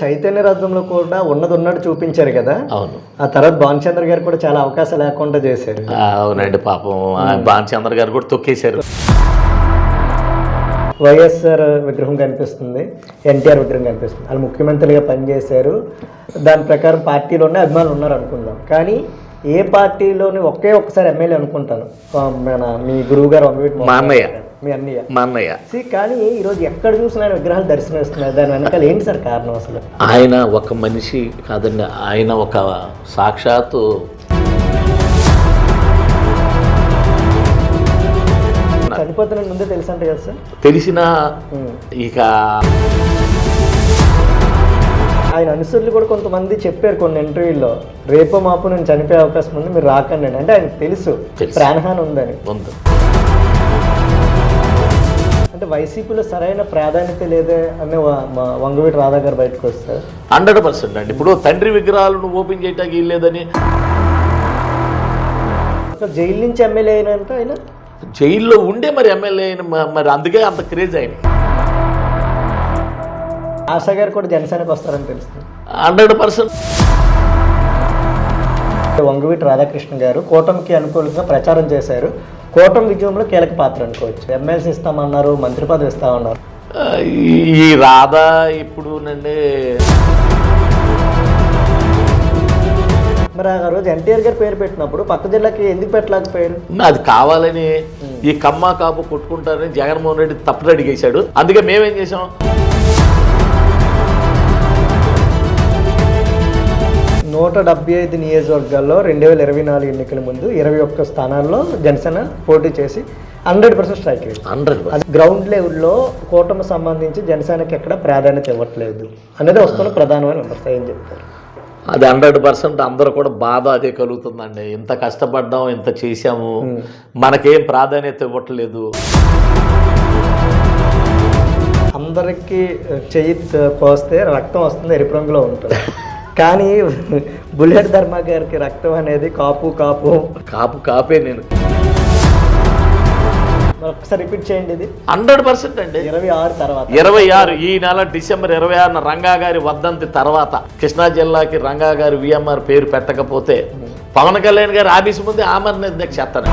చైతన్య రథంలో కూడా ఉన్నది ఉన్నట్టు చూపించారు కదా. అవును. ఆ తర్వాత భానుచంద్ర గారు కూడా చాలా అవకాశాలు లేకుండా చేశారు. అవునండి పాపం. భానుచంద్ర గారు కూడా తొక్కేశారు. వైఎస్ఆర్ విగ్రహం కనిపిస్తుంది ఎన్టీఆర్ విగ్రహం కనిపిస్తుంది. వాళ్ళు ముఖ్యమంత్రిగా పనిచేశారు. దాని ప్రకారం పార్టీలోనే అభిమానులు ఉన్నారు అనుకుందాం. కానీ ఏ పార్టీలోని ఒకే ఒక్కసారి ఎమ్మెల్యే అనుకుంటాను. మన మీ గురువు గారు మా అన్నయ్య. మీ అన్నయ్య. మా అన్నయ్య. See, కానీ ఈరోజు ఎక్కడ చూసినా ఆయన విగ్రహాలు దర్శనమిస్తున్నాయి దాని వెనకాల ఏంటి సార్ కారణం అసలు? ఆయన ఒక మనిషి కాదండి ఆయన ఒక సాక్షాత్తు చనిపోతున్న ముందే తెలుసు అంటే కదా సార్? తెలిసిన. ఇక ఆయన అనుసరులు కూడా కొంతమంది చెప్పారు కొన్ని ఇంటర్వ్యూల్లో రేపో మాపు నేను చనిపోయే అవకాశం ఉంది మీరు రాకండి అంటే ఆయనకు తెలుసు తెలుసు. ప్రాణహాని ఉందని. ఉంది. అంటే వైసీపీలో సరైన ప్రాధాన్యత లేదే అని వంగవీటి రాధా గారు బయటకు వస్తారు. హండ్రెడ్ పర్సెంట్ అండి. ఇప్పుడు తండ్రి విగ్రహాలను ఓపెన్ చేయటానికి లేదని. జైలు నుంచి ఎమ్మెల్యే అయినంటే ఆయన? జైల్లో ఉండే మరి ఎమ్మెల్యే అయిన మరి అందుకే అంత క్రేజ్ ఆయన ఆశా గారు కూడా జనసేనకు వస్తారని తెలుస్తుంది. Hundred percent. వంగవీటి రాధాకృష్ణ గారు కూటమికి అనుకూలంగా ప్రచారం చేశారు. కూటమి విజయంలో కీలక పాత్ర అనుకోవచ్చు. ఎమ్మెల్సీ ఇస్తామన్నారు మంత్రి పదవి ఇస్తామన్నారు. ఈ రాధా ఇప్పుడు నండి మరి ఆ రోజు ఎన్టీఆర్ గారు పేరు పెట్టినప్పుడు పక్క జిల్లాకి ఎందుకు పెట్టలేకపోయారు? అది కావాలని ఈ కమ్మ కాపు కొట్టుకుంటారని జగన్మోహన్ రెడ్డి తప్పుడు అడిగేశాడు. అందుకే మేమేం చేసాం నూట డెబ్బై ఐదు నియోజకవర్గాల్లో రెండు వేల ఇరవై నాలుగు ఎన్నికల ముందు ఇరవై ఒక్క స్థానాల్లో జనసేన పోటీ చేసి hundred percent strike rate hundred ground లెవెల్లో కూటమి సంబంధించి జనసేనకి ఎక్కడ ప్రాధాన్యత ఇవ్వట్లేదు అనేది వస్తున్న ప్రధానమైన విమర్శ ఏం చెప్తారు? అది హండ్రెడ్ పర్సెంట్ అందరూ కూడా బాధ అదే కలుగుతుందండి. ఇంత కష్టపడ్డాం ఇంత చేశాము మనకేం ప్రాధాన్యత ఇవ్వట్లేదు. అందరికీ చెయ్యి కోస్తే రక్తం వస్తుంది ఎరుపు రంగులో ఉంటుంది. కానీ బుల్లెట్ ధర్మ గారికి రక్తం అనేది కాపు కాపు. కాపు కాపే నేను. ఒకసారి రిపీట్ చేయండి ఇది. హండ్రెడ్ పర్సెంట్ అండి. ఇరవై ఆరు తర్వాత. ఇరవై ఆరు ఈ నెల డిసెంబర్ ఇరవై ఆరున రంగా గారి వర్ధంతి తర్వాత కృష్ణా జిల్లాకి రంగా గారి విఎంఆర్ పేరు పెట్టకపోతే పవన్ కళ్యాణ్ గారి ఆఫీస్ ముందే ఆమరణ చేస్తాను.